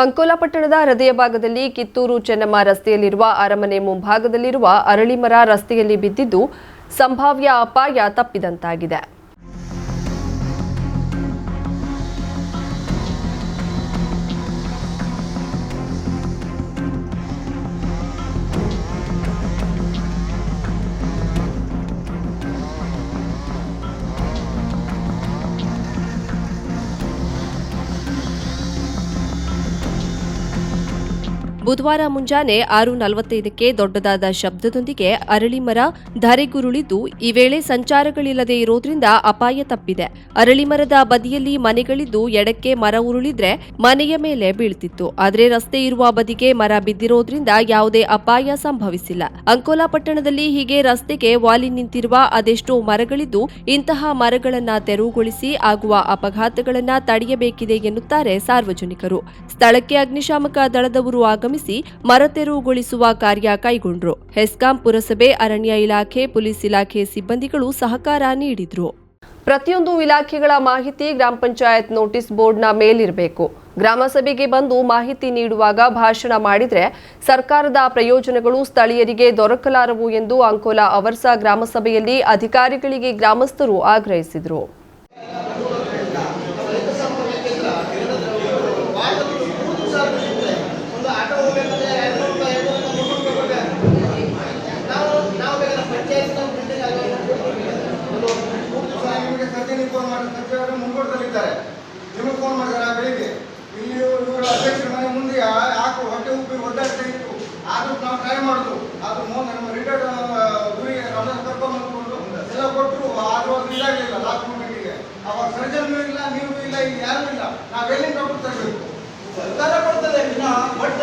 ಅಂಕೋಲಾ ಪಟ್ಟಣದ ಹೃದಯ ಭಾಗದಲ್ಲಿ ಕಿತ್ತೂರು ಚೆನ್ನಮ್ಮ ರಸ್ತೆಯಲ್ಲಿರುವ ಅರಮನೆ ಮುಂಭಾಗದಲ್ಲಿರುವ ಅರಳಿಮರ ರಸ್ತೆಯಲ್ಲಿ ಬಿದ್ದಿದ್ದು ಸಂಭಾವ್ಯ ಅಪಾಯ ತಪ್ಪಿದಂತಾಗಿದೆ. ಬುಧವಾರ ಮುಂಜಾನೆ ಆರು ನಲವತ್ತೈದಕ್ಕೆ ದೊಡ್ಡದಾದ ಶಬ್ದದೊಂದಿಗೆ ಅರಳಿಮರ ಧರೆಗುರುಳಿದ್ದು ಈ ವೇಳೆ ಸಂಚಾರಗಳಿಲ್ಲದೆ ಇರೋದ್ರಿಂದ ಅಪಾಯ ತಪ್ಪಿದೆ. ಅರಳಿಮರದ ಬದಿಯಲ್ಲಿ ಮನೆಗಳಿದ್ದು ಎಡಕ್ಕೆ ಮರ ಉರುಳಿದ್ರೆ ಮನೆಯ ಮೇಲೆ ಬೀಳ್ತಿತ್ತು. ಆದರೆ ರಸ್ತೆ ಇರುವ ಬದಿಗೆ ಮರ ಬಿದ್ದಿರೋದ್ರಿಂದ ಯಾವುದೇ ಅಪಾಯ ಸಂಭವಿಸಿಲ್ಲ. ಅಂಕೋಲಾ ಪಟ್ಟಣದಲ್ಲಿ ಹೀಗೆ ರಸ್ತೆಗೆ ವಾಲಿ ನಿಂತಿರುವ ಅದೆಷ್ಟೋ ಮರಗಳಿದ್ದು ಇಂತಹ ಮರಗಳನ್ನ ತೆರವುಗೊಳಿಸಿ ಆಗುವ ಅಪಘಾತಗಳನ್ನ ತಡೆಯಬೇಕಿದೆ ಎನ್ನುತ್ತಾರೆ ಸಾರ್ವಜನಿಕರು. ಸ್ಥಳಕ್ಕೆ ಅಗ್ನಿಶಾಮಕ ದಳದವರು ಆಗಮಿಸಿ ಮರ ತೆರವುಗೊಳಿಸುವ ಕಾರ್ಯ ಕೈಗೊಂಡ್ರು. ಹೆಸ್ಕಾಂ ಪುರಸಭೆ ಅರಣ್ಯ ಇಲಾಖೆ, ಪೊಲೀಸ್ ಇಲಾಖೆ ಸಿಬ್ಬಂದಿಗಳು ಸಹಕಾರ ನೀಡಿದ್ರು. ಪ್ರತಿಯೊಂದು ಇಲಾಖೆಗಳ ಮಾಹಿತಿ ಗ್ರಾಮ ಪಂಚಾಯತ್ ನೋಟಿಸ್ ಬೋರ್ಡ್ನ ಮೇಲಿರಬೇಕು. ಗ್ರಾಮಸಭೆಗೆ ಬಂದು ಮಾಹಿತಿ ನೀಡುವಾಗ ಭಾಷಣ ಮಾಡಿದರೆ ಸರ್ಕಾರದ ಪ್ರಯೋಜನಗಳು ಸ್ಥಳೀಯರಿಗೆ ದೊರಕಲಾರವು ಎಂದು ಅಂಕೋಲಾ ಅವರ್ಸ ಗ್ರಾಮಸಭೆಯಲ್ಲಿ ಅಧಿಕಾರಿಗಳಿಗೆ ಗ್ರಾಮಸ್ಥರು ಆಗ್ರಹಿಸಿದರು. ಇಲ್ಲಿ ಅಧ್ಯಕ್ಷರ ಮನೆ ಮುಂದೆ ಯಾಕೆ ಹೊಟ್ಟೆ ಉಪ್ಪಿ ಒದ್ದಾಡ್ತಾ ಇತ್ತು. ಆದ್ರೂ ನಾವು ಟ್ರೈ ಮಾಡಿದ್ವು ಆದ್ರೂ ನಮ್ಮ ರಿಟೈರ್ಡ್ ಗುರಿಗೆ ರಮೇಶ್ ಕರ್ಕೊಂಡ್ಬಂದ್ಕೊಂಡು ಎಲ್ಲ ಕೊಟ್ಟರು. ಆದ್ರೂ ಅದು ಇದಾಗಲಿಲ್ಲ ಲಾಸ್ಟ್ ಮೂಮೆಂಟಿಗೆ ಅವಾಗ ಸರ್ಜನ್ ಇಲ್ಲ, ನೀವು ಇಲ್ಲ ಈಗ ಯಾರು ಇಲ್ಲ. ನಾವೆಲ್ಲಿಂದ ಎಲ್ಲಿಂದ ಡಾಕ್ಟರ್ ತರಬೇಕು ಸರ್ಕಾರ ಕೊಡ್ತದೆ, ಇನ್ನ ಬಟ್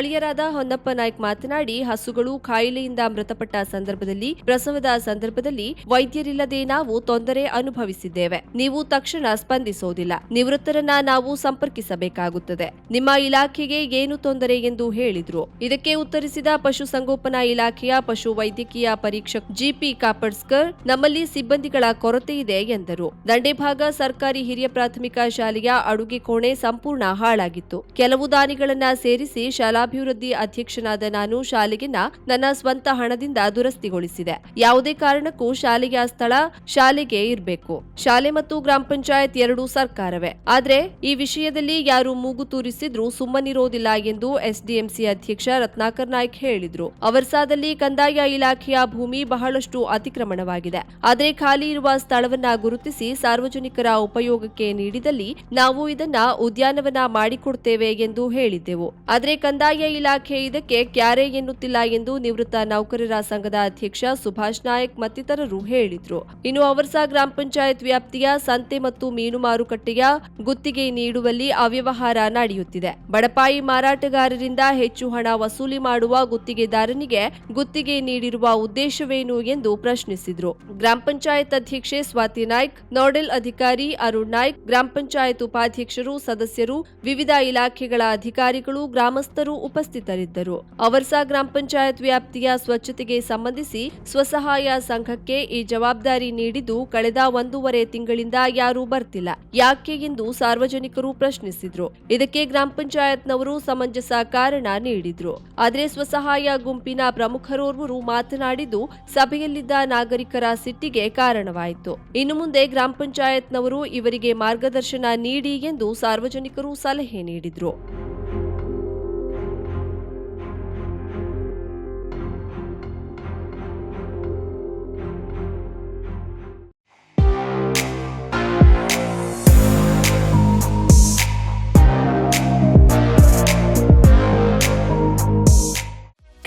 ಸ್ಥಳೀಯರಾದ ಹೊನ್ನಪ್ಪ ನಾಯ್ಕ್ ಮಾತನಾಡಿ, ಹಸುಗಳು ಕಾಯಿಲೆಯಿಂದ ಮೃತಪಟ್ಟ ಸಂದರ್ಭದಲ್ಲಿ, ಪ್ರಸವದ ಸಂದರ್ಭದಲ್ಲಿ ವೈದ್ಯರಿಲ್ಲದೆ ನಾವು ತೊಂದರೆ ಅನುಭವಿಸಿದ್ದೇವೆ. ನೀವು ತಕ್ಷಣ ಸ್ಪಂದಿಸೋದಿಲ್ಲ. ನಿವೃತ್ತರನ್ನ ನಾವು ಸಂಪರ್ಕಿಸಬೇಕಾಗುತ್ತದೆ. ನಿಮ್ಮ ಇಲಾಖೆಗೆ ಏನು ತೊಂದರೆ ಎಂದು ಹೇಳಿದ್ರು. ಇದಕ್ಕೆ ಉತ್ತರಿಸಿದ ಪಶುಸಂಗೋಪನಾ ಇಲಾಖೆಯ ಪಶು ವೈದ್ಯಕೀಯ ಪರೀಕ್ಷಕ ಜಿಪಿ ಕಾಪಡ್ಸ್ಕರ್, ನಮ್ಮಲ್ಲಿ ಸಿಬ್ಬಂದಿಗಳ ಕೊರತೆ ಇದೆ ಎಂದರು. ದಂಡೇಭಾಗ ಸರ್ಕಾರಿ ಹಿರಿಯ ಪ್ರಾಥಮಿಕ ಶಾಲೆಯ ಅಡುಗೆ ಕೋಣೆ ಸಂಪೂರ್ಣ ಹಾಳಾಗಿತ್ತು. ಕೆಲವು ದಾನಿಗಳನ್ನ ಸೇರಿಸಿ ಶಾಲಾಭಿವೃದ್ಧಿ ಅಧ್ಯಕ್ಷನಾದ ನಾನು ಶಾಲೆಗಿನ ನನ್ನ ಸ್ವಂತ ಹಣದಿಂದ ದುರಸ್ತಿಗೊಳಿಸಿದೆ. ಯಾವುದೇ ಕಾರಣಕ್ಕೂ ಶಾಲೆಗೆ ಆ ಸ್ಥಳ ಶಾಲೆಗೆ ಇರಬೇಕು. ಶಾಲೆ ಮತ್ತು ಗ್ರಾಮ ಪಂಚಾಯತ್ ಎರಡೂ ಸರ್ಕಾರವೇ. ಆದ್ರೆ ಈ ವಿಷಯದಲ್ಲಿ ಯಾರು ಮೂಗು ತೂರಿಸಿದ್ರೂ ಸುಮ್ಮನಿರೋದಿಲ್ಲ ಎಂದು ಎಸ್ಡಿಎಂಸಿ ಅಧ್ಯಕ್ಷ ರತ್ನಾಕರ್ ನಾಯ್ಕ್ ಹೇಳಿದ್ರು. ಅವರ್ಸಾದಲ್ಲಿ ಕಂದಾಯ ಇಲಾಖೆಯ ಭೂಮಿ ಬಹಳಷ್ಟು ಅತಿಕ್ರಮಣವಾಗಿದೆ. ಆದರೆ ಖಾಲಿ ಇರುವ ಸ್ಥಳವನ್ನ ಗುರುತಿಸಿ ಸಾರ್ವಜನಿಕರ ಉಪಯೋಗಕ್ಕೆ ನೀಡಿದಲ್ಲಿ ನಾವು ಇದನ್ನ ಉದ್ಯಾನವನ ಮಾಡಿಕೊಡ್ತೇವೆ ಎಂದು ಹೇಳಿದ್ದೆವು. ಆದರೆ ಕಂದಾಯ ಇಲಾಖೆ ಇದಕ್ಕೆ ಕ್ಯಾರೆ ಎನ್ನುತ್ತಿಲ್ಲ ಎಂದು ನಿವೃತ್ತ ನೌಕರರ ಸಂಘದ ಅಧ್ಯಕ್ಷ ಸುಭಾಷ್ ನಾಯಕ್ ಮತ್ತಿತರರು ಹೇಳಿದ್ರು. ಇನ್ನು ಅವರ್ಸಾ ಗ್ರಾಮ ಪಂಚಾಯತ್ ವ್ಯಾಪ್ತಿಯ ಸಂತೆ ಮತ್ತು ಮೀನು ಮಾರುಕಟ್ಟೆಯ ಗುತ್ತಿಗೆ ನೀಡುವಲ್ಲಿ ಅವ್ಯವಹಾರ ನಡೆಯುತ್ತಿದೆ. ಬಡಪಾಯಿ ಮಾರಾಟಗಾರರಿಂದ ಹೆಚ್ಚು ಹಣ ವಸೂಲಿ ಮಾಡುವ ಗುತ್ತಿಗೆದಾರನಿಗೆ ಗುತ್ತಿಗೆ ನೀಡಿರುವ ಉದ್ದೇಶವೇನು ಎಂದು ಪ್ರಶ್ನಿಸಿದ್ರು. ಗ್ರಾಮ ಪಂಚಾಯತ್ ಅಧ್ಯಕ್ಷೆ ಸ್ವಾತಿ ನಾಯ್ಕ್, ನೋಡೆಲ್ ಅಧಿಕಾರಿ ಅರುಣ್ ನಾಯ್ಕ್, ಗ್ರಾಮ ಪಂಚಾಯತ್ ಉಪಾಧ್ಯಕ್ಷರು, ಸದಸ್ಯರು, ವಿವಿಧ ಇಲಾಖೆಗಳ ಅಧಿಕಾರಿಗಳು, ಗ್ರಾಮಸ್ಥರು ಉಪಸ್ಥಿತರಿದ್ದರು. ಅವರ್ಸಾ ಗ್ರಾಮ ಪಂಚಾಯತ್ ವ್ಯಾಪ್ತಿಯ ಸ್ವಚ್ಛತೆಗೆ ಸಂಬಂಧಿಸಿ ಸ್ವಸಹಾಯ ಸಂಘಕ್ಕೆ ಈ ಜವಾಬ್ದಾರಿ ನೀಡಿದ್ದು ಕಳೆದ ಒಂದೂವರೆ ತಿಂಗಳಿಂದ ಯಾರೂ ಬರ್ತಿಲ್ಲ. ಯಾಕೆ ಎಂದು ಸಾರ್ವಜನಿಕರು ಪ್ರಶ್ನಿಸಿದ್ರು. ಇದಕ್ಕೆ ಗ್ರಾಮ ಪಂಚಾಯತ್ನವರು ಸಮಂಜಸ ಕಾರಣ ನೀಡಿದ್ರು. ಆದರೆ ಸ್ವಸಹಾಯ ಗುಂಪಿನ ಪ್ರಮುಖರೋರ್ವರು ಮಾತನಾಡಿದ್ದು, ಸಭೆಯಲ್ಲಿದ್ದ ನಾಗರಿಕರ ಸಿಟ್ಟಿಗೆ ಕಾರಣವಾಯಿತು. ಇನ್ನು ಮುಂದೆ ಗ್ರಾಮ ಪಂಚಾಯತ್ನವರು ಇವರಿಗೆ ಮಾರ್ಗದರ್ಶನ ನೀಡಿ ಎಂದು ಸಾರ್ವಜನಿಕರು ಸಲಹೆ ನೀಡಿದ್ರು.